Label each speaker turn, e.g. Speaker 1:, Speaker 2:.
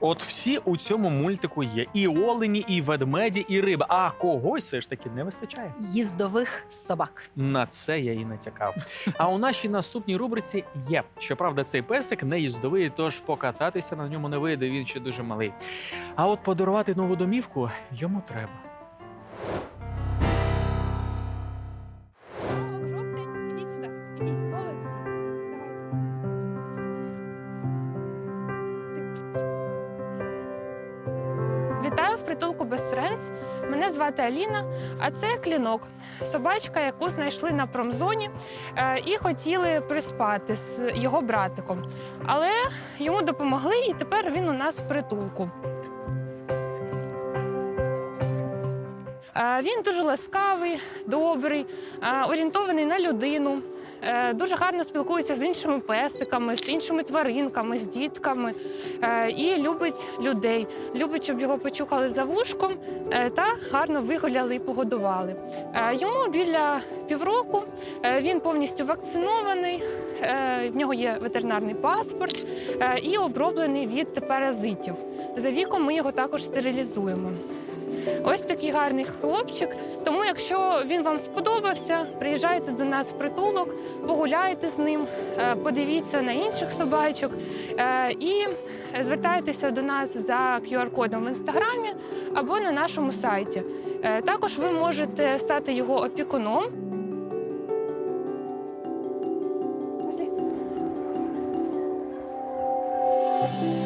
Speaker 1: От всі у цьому мультику є: і олені, і ведмеді, і риба. А когось все ж таки не вистачає.
Speaker 2: Їздових собак.
Speaker 1: На це я і натякав. А у нашій наступній рубриці є. Щоправда, цей песик не їздовий, тож покататися на ньому не вийде, він ще дуже малий. А от подарувати нову домівку йому треба.
Speaker 3: Притулку без Френц. Мене звати Аліна, а це клінок. Собачка, яку знайшли на промзоні е, і хотіли приспати з його братиком. Але йому допомогли, і тепер він у нас в притулку. Е, Він дуже ласкавий, добрий, е, орієнтований на людину. Е, Дуже гарно спілкується з іншими песиками, з іншими тваринками, з дітками е, і любить людей. Любить, щоб його почухали за вушком е, та гарно вигуляли і погодували. Йому біля півроку він повністю вакцинований, в нього є ветеринарний паспорт і оброблений від паразитів. За віком ми його також стерилізуємо. Ось такий гарний хлопчик. Тому, якщо він вам сподобався, приїжджайте до нас в притулок, погуляйте з ним, е, подивіться на інших собачок е, і звертайтеся до нас за QR-кодом в інстаграмі або на нашому сайті. Е, також ви можете стати його опікуном. Thank you.